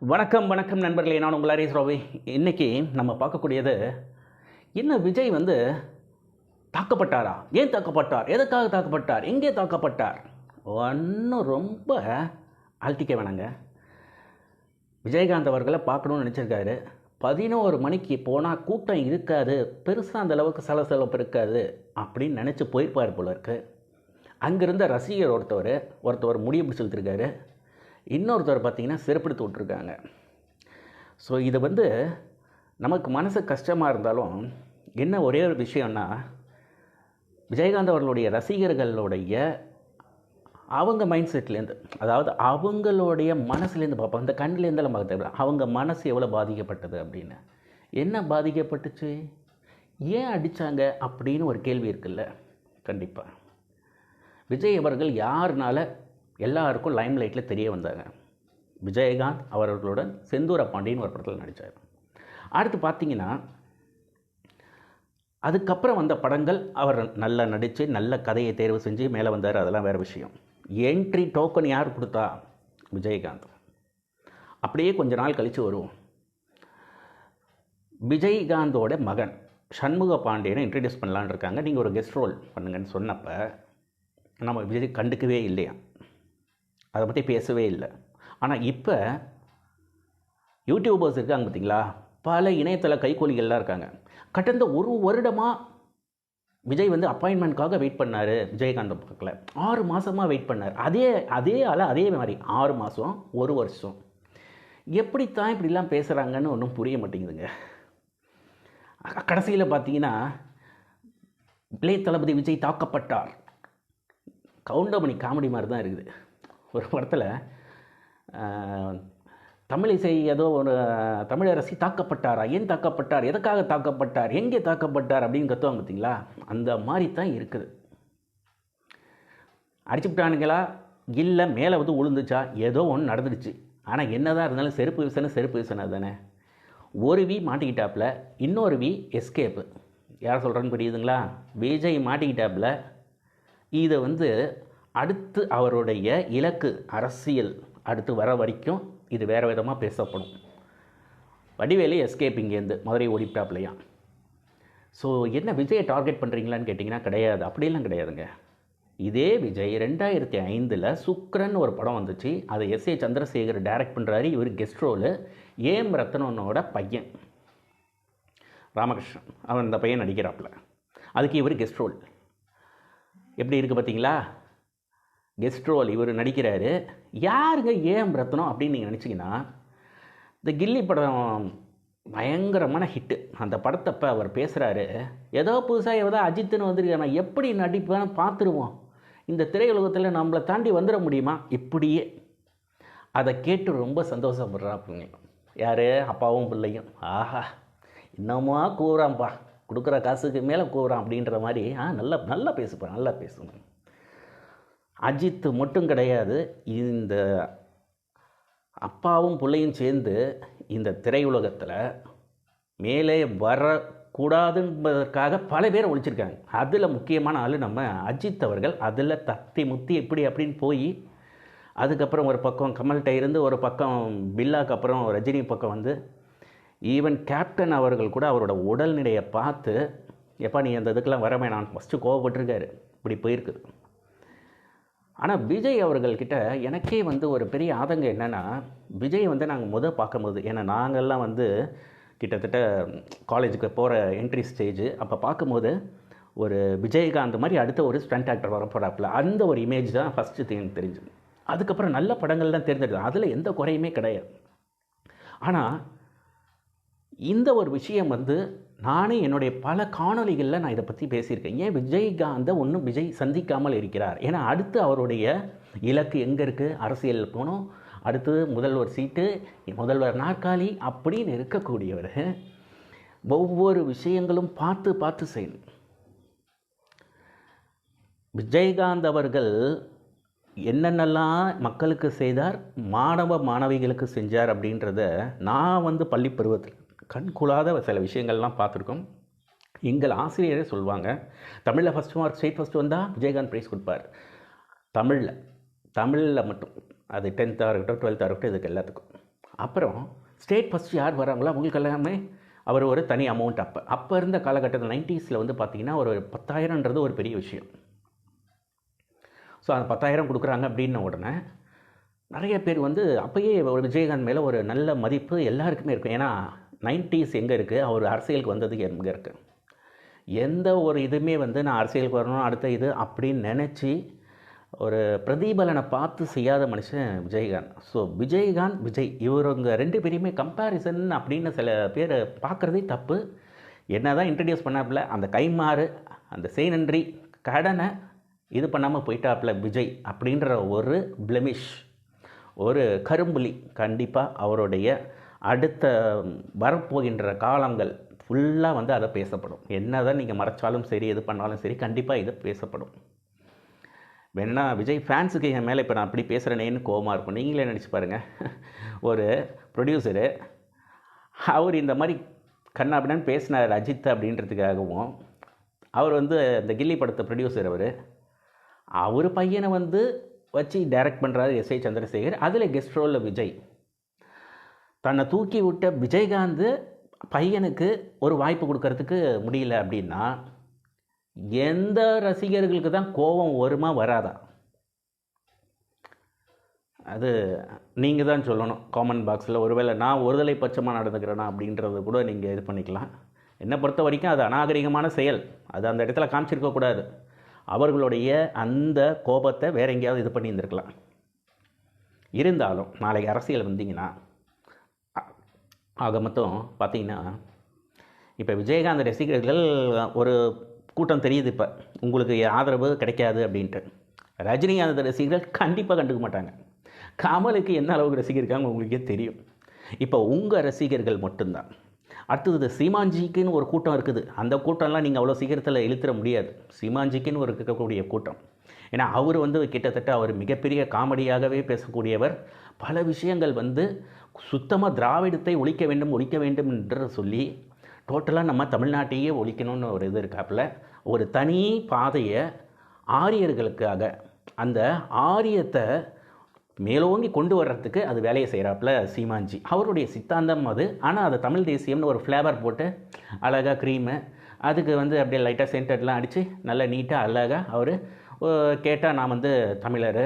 வணக்கம் வணக்கம் நண்பர்களே. நான் உங்கள் ஹரீஸ் ராவி. இன்றைக்கி நம்ம பார்க்கக்கூடியது என்ன விஜய் வந்து தாக்கப்பட்டாரா? ஏன் தாக்கப்பட்டார்? எதுக்காக தாக்கப்பட்டார்? எங்கே தாக்கப்பட்டார்? ஒன்றும் ரொம்ப அழட்டிக்க வேணாங்க. விஜயகாந்த் அவர்களை பார்க்கணும்னு நினச்சிருக்காரு. பதினோரு மணிக்கு போனால் கூட்டம் இருக்காது. பெருசாக அந்த அளவுக்கு சலசலப்பு இருக்காது அப்படின்னு நினச்சி போயிருப்பார் போல இருக்கு. அங்கேருந்த ரசிகர் ஒருத்தவர் ஒருத்தவர் முடிய பிடிச்சி இன்னொருத்தர் பார்த்திங்கன்னா பார்த்தீங்கன்னா விட்ருக்காங்க ஸோ இது வந்து நமக்கு மனசு கஷ்டமாக இருந்தாலும் என்ன ஒரே ஒரு விஷயம்னா விஜயகாந்த் அவர்களுடைய ரசிகர்களுடைய அவங்க மைண்ட் செட்லேருந்து அதாவது அவங்களுடைய மனசுலேருந்து பார்ப்போம். அந்த கண்ணிலேருந்தெல்லாம் பார்க்க தேவை அவங்க மனசு எவ்வளோ பாதிக்கப்பட்டது அப்படின்னு. என்ன பாதிக்கப்பட்டுச்சு? ஏன் அடித்தாங்க அப்படின்னு ஒரு கேள்வி இருக்குல்ல. கண்டிப்பாக விஜய் அவர்கள் யாருனால எல்லாருக்கும் லைம் லைட்டில் தெரிய வந்தாங்க. விஜயகாந்த் அவர்களுடன் செந்தூர பாண்டியன் ஒரு படத்தில் நடித்தார் அடுத்து பார்த்தீங்கன்னா அதுக்கப்புறம் வந்த படங்கள் அவர் நல்லா நடித்து நல்ல கதையை தேர்வு செஞ்சு மேலே வந்தார். அதெல்லாம் வேறு விஷயம். என்ட்ரி டோக்கன் யார் கொடுத்தா? விஜயகாந்த். அப்படியே கொஞ்ச நாள் கழித்து வருவோம். விஜயகாந்தோட மகன் சண்முக பாண்டியனை இன்ட்ரடியூஸ் பண்ணலான்னு இருக்காங்க. நீங்கள் ஒரு கெஸ்ட் ரோல் பண்ணுங்கன்னு சொன்னப்போ நம்ம விஜய் கண்டுக்கவே இல்லையா? அதை பற்றி பேசவே இல்லை. ஆனால் இப்போ யூடியூபர்ஸ் இருக்காங்க பார்த்தீங்களா பல இணையதள கைகூலிகள்லாம் இருக்காங்க. கடந்த ஒரு வருடமாக விஜய் வந்து அப்பாயின்மெண்ட்காக வெயிட் பண்ணார் விஜயகாந்த் பக்கத்தில். ஆறு மாதமாக வெயிட் பண்ணார். அதே அதே ஆள் அதே மாதிரி ஆறு மாதம் ஒரு வருஷம். எப்படித்தான் இப்படிலாம் பேசுகிறாங்கன்னு ஒன்றும் புரிய மாட்டேங்குதுங்க. கடைசியில் பார்த்தீங்கன்னா இளைய தளபதி விஜய் தாக்கப்பட்டார். கவுண்டமணி காமெடி மாதிரி தான் இருக்குது. ஒரு படத்தில் தமிழிசை ஏதோ ஒரு தமிழரசி தாக்கப்பட்டாரா? ஏன் தாக்கப்பட்டார்? எதுக்காக தாக்கப்பட்டார்? எங்கே தாக்கப்பட்டார்? அப்படின்னு கத்துவாங்க பார்த்தீங்களா அந்த மாதிரி தான் இருக்குது அடிச்சுவிட்டானுங்களா இல்லை மேலே வந்து உளுந்துச்சா ஏதோ ஒன்று நடந்துடுச்சு. ஆனால் என்னதான் இருந்தாலும் செருப்பு வீசணும் செருப்பு வீசணும் தானே. ஒரு வி மாட்டிக்கிட்டாப்புல இன்னொரு வி எஸ்கேப்பு. யார் சொல்கிறேன்னு புரியுதுங்களா? விஜய் மாட்டிக்கிட்டாப்புல. இதை வந்து அடுத்து அவருடைய இலக்கு அரசியல் அடுத்து வர வரைக்கும் இது வேறு விதமாக பேசப்படும். வடிவேலு எஸ்கேப் இங்கேருந்து மதுரை ஓடிப்டாப்லையா ஸோ என்ன விஜயை டார்கெட் பண்ணுறீங்களான்னு கேட்டிங்கன்னா கிடையாது. அப்படிலாம் கிடையாதுங்க. இதே விஜய் ரெண்டாயிரத்தி ஐந்தில் சுக்ரன் ஒரு படம் வந்துச்சு. அதை எஸ் ஏ சந்திரசேகர் டைரக்ட் பண்ணுறாரு இவர் கெஸ்ட் ரோலு ஏம் ரத்னனோட பையன். ராமகிருஷ்ணன். அவன் அந்த பையன் நடிக்கிறாப்புல அதுக்கு இவர் கெஸ்ட் ரோல் எப்படி இருக்குது பார்த்தீங்களா? கெஸ்ட் ரோல் இவர் நடிக்கிறாரு. யாருங்க ஏம் ரத்னம் அப்படின்னு நீங்கள் நினச்சிங்கன்னா இந்த கில்லி படம் பயங்கரமான ஹிட்டு அந்த படத்தப்போ அவர் பேசுகிறாரு ஏதோ புதுசாக ஏதோ அஜித்துன்னு வந்திருக்காரு. நான் எப்படி நடிப்பேன்னு பார்த்துருவோம். இந்த திரையுலகத்தில் நம்மளை தாண்டி வந்துட முடியுமா? இப்படியே. அதை கேட்டு ரொம்ப சந்தோஷப்படுறாப்புங்க யார்? அப்பாவும் பிள்ளையும். ஆஹா. இன்னமுமா கூறான்ப்பா கொடுக்குற காசுக்கு மேலே கூறான் அப்படின்ற மாதிரி ஆ நல்லா நல்லா பேசுப்பா நல்லா பேசுவேன் அஜித்து மட்டும் கிடையாது இந்த அப்பாவும் பிள்ளையும் சேர்ந்து இந்த திரையுலகத்தில் மேலே வரக்கூடாதுன்றதற்காக பல பேர் ஒழிச்சிருக்காங்க. அதில் முக்கியமான ஆள் நம்ம அஜித் அவர்கள். அதில் தத்தி முத்தி இப்படி அப்படின்னு போய் அதுக்கப்புறம் ஒரு பக்கம் கமல்கிட்ட இருந்து ஒரு பக்கம் பில்லாக்கு அப்புறம் ரஜினி பக்கம் வந்து ஈவன் கேப்டன் அவர்கள் கூட அவரோட உடல்நிலையை பார்த்து எப்பா நீ அந்த இதுக்கெல்லாம் வர வேணாம். ஃபஸ்ட்டு கோவப்பட்டிருக்காரு. இப்படி போயிருக்குது ஆனால் விஜய் அவர்கள்கிட்ட எனக்கே வந்து ஒரு பெரிய ஆதங்கம் என்னென்னா விஜய் வந்து நாங்கள் முத பார்க்கும்போது ஏன்னா நாங்கள்லாம் வந்து கிட்டத்தட்ட காலேஜுக்கு போகிற என்ட்ரி ஸ்டேஜ் அப்போ பார்க்கும்போது ஒரு விஜயகாந்த் மாதிரி அடுத்த ஒரு ஸ்டண்ட் ஆக்டர் வர போகிறாப்புல அந்த ஒரு இமேஜ் தான் ஃபஸ்ட்டு எனக்கு தெரிஞ்சு அதுக்கப்புறம் நல்ல படங்கள்லாம் தான் அதில் எந்த குறையுமே கிடையாது. ஆனால் இந்த ஒரு விஷயம் வந்து நானே என்னுடைய பல காணொலிகளில் நான் இதை பற்றி பேசியிருக்கேன். ஏன் விஜயகாந்தை ஒன்றும் விஜய் சந்திக்காமல் இருக்கிறார்? ஏன்னா அடுத்து அவருடைய இலக்கு எங்கே இருக்குது அரசியல் போகணும். அடுத்து முதல்வர் சீட்டு முதல்வர் நாற்காலி அப்படின்னு இருக்கக்கூடியவர். ஒவ்வொரு விஷயங்களும் பார்த்து பார்த்து செய்யணும். விஜயகாந்த் அவர்கள் என்னென்னலாம் மக்களுக்கு செய்தார்? மாணவ மாணவிகளுக்கு செஞ்சார் அப்படின்றத நான் வந்து பள்ளி பருவத்தில் கண்குளாத சில விஷயங்கள்லாம் பார்த்துருக்கோம். எங்கள் ஆசிரியரே சொல்லுவாங்க தமிழில் ஃபஸ்ட் மார்க் ஸ்டேட் ஃபஸ்ட்டு வந்தால் விஜயகாந்த் ப்ரைஸ் கொடுப்பார். தமிழில் தமிழில் மட்டும் அது டென்த்தாக இருக்கட்டும் டுவெல்த்தாக இருக்கட்டும் இதுக்கு எல்லாத்துக்கும். அப்புறம் ஸ்டேட் ஃபஸ்ட் யார் வராங்களோ? அவங்களுக்கு எல்லாமே அவர் ஒரு தனி அமௌண்ட் அப்போ. அப்போ இருந்த காலகட்டத்தில் நைன்ட்டீஸில் வந்து பார்த்திங்கன்னா ஒரு பத்தாயிரன்றது ஒரு பெரிய விஷயம். ஸோ அந்த பத்தாயிரம் கொடுக்குறாங்க அப்படின்ன உடனே நிறைய பேர் வந்து அப்போயே ஒரு விஜயகாந்த் மேலே ஒரு நல்ல மதிப்பு எல்லாருக்குமே இருக்கும். ஏன்னா நைன்டிஸ் எங்கே இருக்குது அவர் அரசியலுக்கு வந்தது எங்கே இருக்குது எந்த ஒரு இதுவுமே வந்து நான் அரசியலுக்கு வரணும் அடுத்த இது அப்படின்னு நினச்சி ஒரு பிரதிபலனை பார்த்து செய்யாத மனுஷன் விஜயகாந்த். ஸோ விஜயகாந்த் விஜய் இவருங்க ரெண்டு பேரையுமே கம்பேரிசன் அப்படின்னு சில பேர் பார்க்குறதே தப்பு. என்ன தான் இன்ட்ரடியூஸ் பண்ணாப்புல அந்த கைமாறு அந்த செய் நன்றி கடனை இது பண்ணாமல் போயிட்டாப்புல விஜய் அப்படின்ற ஒரு பிளமிஷ் ஒரு கரும்புலி. கண்டிப்பாக அவருடைய அடுத்த வரப்போகின்ற காலங்கள் ஃபுல்லாக வந்து அதை பேசப்படும். என்ன தான் நீங்கள் மறைச்சாலும் சரி எது பண்ணாலும் சரி கண்டிப்பாக இது பேசப்படும். வேணா விஜய் ஃபேன்ஸுக்கு என் மேலே இப்போ நான் அப்படி பேசுகிறேனேன்னு கோமா இருக்கும். நீங்களே நினச்சி பாருங்கள் ஒரு ப்ரொடியூசரு அவர் இந்த மாதிரி கண்ணாபின்னு பேசினார் அஜித் அப்படின்றதுக்காகவும் அவர் வந்து இந்த கில்லி படத்தை ப்ரொடியூசர் அவர் அவர் பையனை வந்து வச்சு டைரக்ட் பண்ணுறாரு எஸ் ஐ சந்திரசேகர். அதில் கெஸ்ட் ரோலில் விஜய். தன்னை தூக்கி விட்ட விஜயகாந்த் பையனுக்கு ஒரு வாய்ப்பு கொடுக்கறதுக்கு முடியல அப்படின்னா எந்த ரசிகர்களுக்கு தான் கோபம் வருமா வராதா? அது நீங்கள் தான் சொல்லணும். காமன் பாக்ஸில் ஒருவேளை நான் ஒருதலை பட்சமாக நடந்துக்கிறேனா அப்படின்றத கூட நீங்கள் இது பண்ணிக்கலாம். என்னை பொறுத்த வரைக்கும் அது அநாகரிகமான செயல். அது அந்த இடத்துல காமிச்சிருக்கக்கூடாது அவர்களுடைய அந்த கோபத்தை வேற எங்கேயாவது இது பண்ணியிருந்திருக்கலாம். இருந்தாலும் நாளைக்கு அரசியல் வந்தீங்கன்னா ஆக மொத்தம் பார்த்தீங்கன்னா இப்போ விஜயகாந்த் ரசிகர்கள் ஒரு கூட்டம் தெரியுது இப்போ. உங்களுக்கு ஆதரவு கிடைக்காது அப்படின்ட்டு. ரஜினிகாந்த் ரசிகர்கள் கண்டிப்பாக கண்டுக்க மாட்டாங்க. கமலுக்கு என்ன அளவுக்கு ரசிகர் இருக்காங்க உங்களுக்கே தெரியும். இப்போ உங்கள் ரசிகர்கள் மட்டும்தான். அடுத்தது சீமாஞ்சிக்குன்னு ஒரு கூட்டம் இருக்குது. அந்த கூட்டம்லாம் நீங்கள் அவ்வளோ சீக்கிரத்தில் இழுத்துற முடியாது. சீமாஞ்சிக்குன்னு ஒரு இருக்கக்கூடிய கூட்டம். ஏன்னா அவர் வந்து கிட்டத்தட்ட அவர் மிகப்பெரிய காமெடியாகவே பேசக்கூடியவர். பல விஷயங்கள் வந்து சுத்தமாக திராவிடத்தை ஒழிக்க வேண்டும் ஒழிக்க வேண்டும் என்று சொல்லி டோட்டலாக நம்ம தமிழ்நாட்டையே ஒழிக்கணும்னு ஒரு இது இருக்காப்புல. ஒரு தனி பாதையை ஆரியர்களுக்காக அந்த ஆரியத்தை மேலோங்கி கொண்டு வர்றதுக்கு அது வேலையை செய்கிறாப்புல சீமாஞ்சி அவருடைய சித்தாந்தம் அது. ஆனால் அதை தமிழ் தேசியம்னு ஒரு ஃப்ளேவர் போட்டு அழகாக க்ரீமு அதுக்கு வந்து அப்படியே லைட்டாக சென்டர்லாம் அடித்து நல்லா நீட்டாக அழகாக அவர் கேட்டால் நான் வந்து தமிழர்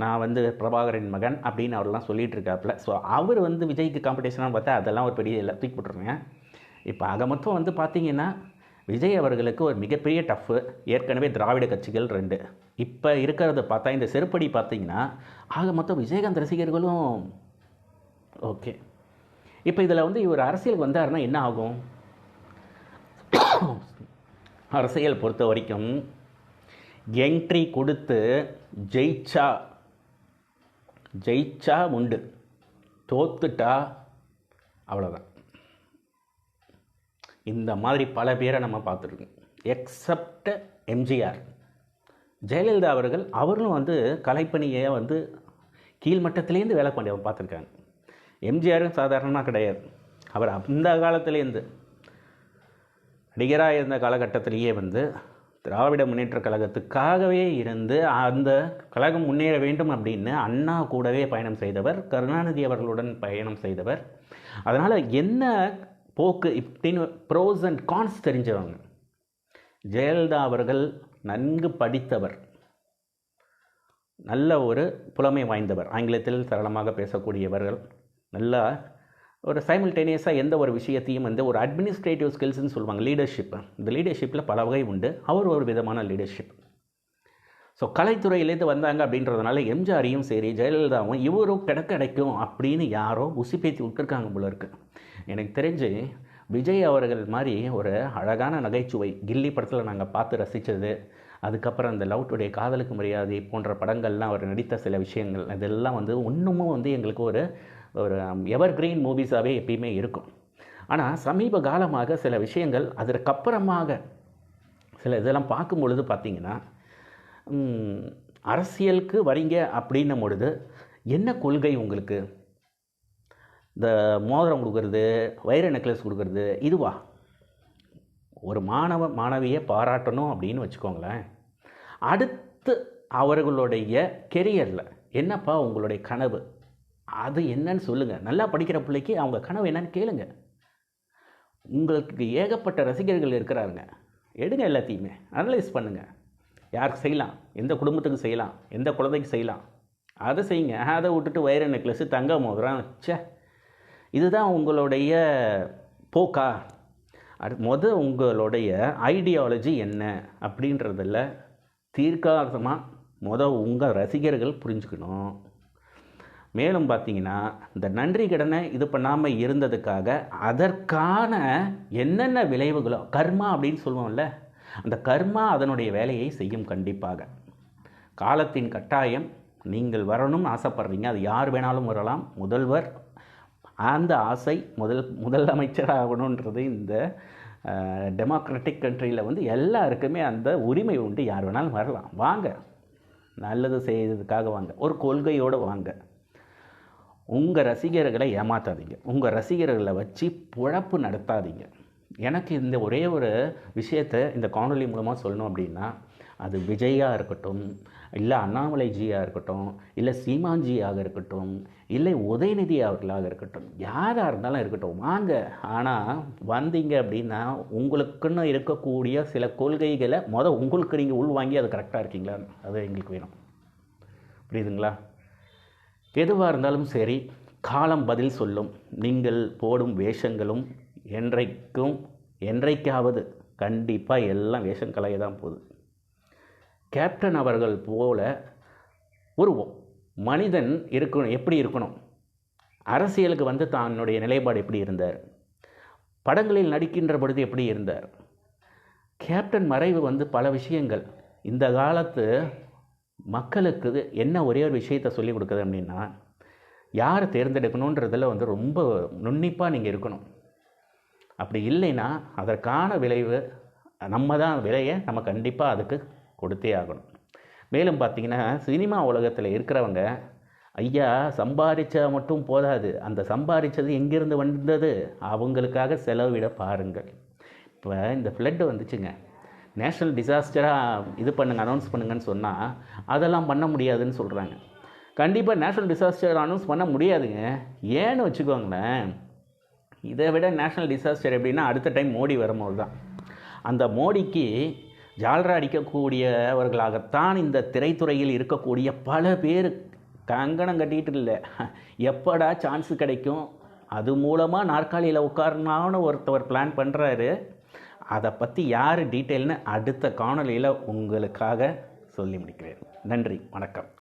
நான் வந்து பிரபாகரன் மகன் அப்படின்னு அவர்லாம் சொல்லிகிட்டு இருக்காப்புல ஸோ அவர் வந்து விஜய்க்கு காம்படிஷனாக பார்த்தா அதெல்லாம் ஒரு பெரிய எல்லாம் தூக்கி போட்டுருங்க இப்போ ஆக மொத்தம் வந்து பார்த்தீங்கன்னா விஜய் அவர்களுக்கு ஒரு மிகப்பெரிய டஃப்பு ஏற்கனவே திராவிட கட்சிகள் ரெண்டு. இப்போ இருக்கிறத பார்த்தா இந்த செருப்படி பார்த்தீங்கன்னா ஆக மொத்தம் விஜயகாந்த் ரசிகர்களும் ஓகே இப்போ இதில் வந்து இவர் அரசியல் வந்தாருன்னா என்ன ஆகும்? அரசியல் பொறுத்த வரைக்கும் என்ட்ரி கொடுத்து ஜெயிச்சா ஜெயிச்சா உண்டு. தோத்துட்டா அவ்வளோதான் இந்த மாதிரி பல பேரை நம்ம பார்த்துருக்கோம். எக்ஸப்ட் எம்ஜிஆர் ஜெயலலிதா அவர்கள் அவர்களும் வந்து கலைப்பணியை வந்து கீழ்மட்டத்திலேருந்து வேலை பண்ணி பார்த்துருக்காங்க. எம்ஜிஆரும் சாதாரணமாக கிடையாது. அவர் அந்த காலத்துலேருந்து நடிகராக இருந்த காலகட்டத்திலேயே வந்து திராவிட முன்னேற்ற கழகத்துக்காகவே இருந்து அந்த கழகம் முன்னேற வேண்டும் அப்படின்னு அண்ணா கூடவே பயணம் செய்தவர் கருணாநிதி அவர்களுடன் பயணம் செய்தவர். அதனால் என்ன போக்கு இப்படின்னு ப்ரோஸ் அண்ட் கான்ஸ் தெரிஞ்சவங்க. ஜெயலலிதா அவர்கள் நன்கு படித்தவர். நல்ல ஒரு புலமை வாய்ந்தவர். ஆங்கிலத்தில் சரளமாக பேசக்கூடியவர்கள். நல்லா ஒரு சைமில்டேனியஸாக எந்த ஒரு விஷயத்தையும் வந்து ஒரு அட்மினிஸ்ட்ரேட்டிவ் ஸ்கில்ஸ்னு சொல்லுவாங்க லீடர்ஷிப் இந்த லீடர்ஷிப்பில் பல வகை உண்டு. அவர் ஒரு விதமான லீடர்ஷிப் ஸோ கலைத்துறையிலேருந்து வந்தாங்க அப்படின்றதுனால எம்ஜிஆரையும் சரி ஜெயலலிதாவும் இவரும் கிடக்க கிடைக்கும் அப்படின்னு யாரோ உசிப்பேத்தி விட்டுருக்காங்க போல இருக்கு. எனக்கு தெரிஞ்சு விஜய் அவர்கள் மாதிரி ஒரு அழகான நகைச்சுவை கில்லி படத்தில் நாங்கள் பார்த்து ரசித்தது அதுக்கப்புறம் அந்த லவ் டுடே காதலுக்கு மரியாதை போன்ற படங்கள்லாம் அவர் நடித்த சில விஷயங்கள் இதெல்லாம் வந்து இன்னமும் வந்து எங்களுக்கு ஒரு ஒரு எவர் கிரீன் மூவிஸாகவே எப்பயுமே இருக்கும். ஆனால் சமீப காலமாக சில விஷயங்கள் அதற்கப்புறமாக சில இதெல்லாம் பார்க்கும் பொழுது பார்த்தீங்கன்னா அரசியலுக்கு வரீங்க அப்படின்னும் பொழுது என்ன கொள்கை உங்களுக்கு? இந்த மோதிரம் கொடுக்கறது வைர நெக்லஸ் கொடுக்கறது இதுவா? ஒரு மாணவ மாணவியை பாராட்டணும் அப்படின்னு வச்சுக்கோங்களேன். அடுத்து அவர்களுடைய கெரியரில் என்னப்பா உங்களுடைய கனவு? அது என்னன்னு சொல்லுங்கள் நல்லா படிக்கிற பிள்ளைக்கு அவங்க கனவு என்னன்னு கேளுங்க. உங்களுக்கு ஏகப்பட்ட ரசிகர்கள் இருக்கிறாருங்க. எடுங்க எல்லாத்தையுமே. அனலைஸ் பண்ணுங்கள் யாருக்கு செய்யலாம்? எந்த குடும்பத்துக்கு செய்யலாம்? எந்த குழந்தைக்கு செய்யலாம்? அதை செய்யுங்க. அதை விட்டுட்டு வைர நெக்லஸ் தங்க மோதிரம். ச்சே. இதுதான் உங்களுடைய போக்கா? அது முத உங்களுடைய ஐடியாலஜி என்ன அப்படின்றதில் தீர்க்காதமாக முத உங்கள் ரசிகர்கள் புரிஞ்சுக்கணும். மேலும் பார்த்தீங்கன்னா இந்த நன்றி கடனை இது பண்ணாமல் இருந்ததுக்காக அதற்கான என்னென்ன விளைவுகளோ கர்மா அப்படின்னு சொல்லுவோம்ல அந்த கர்மா அதனுடைய வேலையை செய்யும் கண்டிப்பாக. காலத்தின் கட்டாயம் நீங்கள் வரணும்னு ஆசைப்படுறீங்க அது யார் வேணாலும் வரலாம் முதல்வர் அந்த ஆசை முதல் முதலமைச்சர் ஆகணுன்றது இந்த டெமோக்ராட்டிக் கண்ட்ரியில் வந்து எல்லாருக்குமே அந்த உரிமை உண்டு யார் வேணாலும் வரலாம். வாங்க நல்லது செய்யறதுக்காக வாங்க ஒரு கொள்கையோடு வாங்க. உங்கள் ரசிகர்களை ஏமாற்றாதீங்க உங்கள் ரசிகர்களை வச்சு புழப்பு நடத்தாதீங்க. எனக்கு இந்த ஒரே ஒரு விஷயத்தை இந்த காணொலி மூலமாக சொல்லணும் அப்படின்னா அது விஜயாக இருக்கட்டும் இல்லை அண்ணாமலைஜியாக இருக்கட்டும் இல்லை சீமான்ஜியாக இருக்கட்டும் இல்லை உதயநிதி அவர்களாக இருக்கட்டும் யாராக இருந்தாலும் இருக்கட்டும். வாங்க. ஆனால் வந்தீங்க அப்படின்னா உங்களுக்குன்னு இருக்கக்கூடிய சில கொள்கைகளை மொதல் உங்களுக்கு நீங்கள் உள் வாங்கி அது கரெக்டாக இருக்கீங்களா அது எங்களுக்கு வேணும். புரியுதுங்களா? எதுவாக இருந்தாலும் சரி காலம் பதில் சொல்லும். நீங்கள் போடும் வேஷங்களும் என்றைக்கும் என்றைக்காவது கண்டிப்பாக எல்லாம் வேஷம் கலைய தான் போகுது. கேப்டன் அவர்கள் போல ஒரு மனிதன் இருக்கணும் எப்படி இருக்கணும்? அரசியலுக்கு வந்து தன்னுடைய நிலைப்பாடு எப்படி இருந்தார்? படங்களில் நடிக்கின்ற பொழுது எப்படி இருந்தார்? கேப்டன் மறைவு வந்து பல விஷயங்கள். இந்த காலத்து மக்களுக்கு என்ன ஒரே ஒரு விஷயத்தை சொல்லிக் கொடுக்குது அப்படின்னா யாரை தேர்ந்தெடுக்கணுன்றதில் வந்து ரொம்ப நுண்ணிப்பாக நீங்கள் இருக்கணும். அப்படி இல்லைன்னா அதற்கான விளைவு நம்ம தான் விலையை நம்ம கண்டிப்பாக அதுக்கு கொடுத்தே ஆகணும். மேலும் பார்த்தீங்கன்னா சினிமா உலகத்தில் இருக்கிறவங்க ஐயா சம்பாதிச்சா மட்டும் போதாது. அந்த சம்பாதிச்சது எங்கேருந்து வந்தது? அவங்களுக்காக செலவிட பாருங்கள். இப்போ இந்த ஃப்ளட்டு வந்துச்சுங்க. நேஷ்னல் டிசாஸ்டராக இது பண்ணுங்க அனௌன்ஸ் பண்ணுங்கன்னு சொன்னால் அதெல்லாம் பண்ண முடியாதுன்னு சொல்கிறாங்க கண்டிப்பாக நேஷ்னல் டிசாஸ்டர் அனௌன்ஸ் பண்ண முடியாதுங்க. ஏன்னு வச்சுக்கோங்களேன் இதை விட நேஷ்னல் டிசாஸ்டர் எப்படின்னா அடுத்த டைம் மோடி வரும்போது தான். அந்த மோடிக்கு ஜால்ரா அடிக்கக்கூடியவர்களாகத்தான் இந்த திரைத்துறையில் இருக்கக்கூடிய பல பேர் கங்கணம் கட்டிகிட்டு இல்லை. எப்படா சான்ஸ் கிடைக்கும்? அது மூலமாக நாற்காலியில் உட்காரணும்னு ஒருத்தவர் பிளான் பண்ணுறாரு அதை பற்றி யார் டீட்டெயில்னு அடுத்த காணொலியில் உங்களுக்காக சொல்லி முடிக்கிறேன். நன்றி வணக்கம்.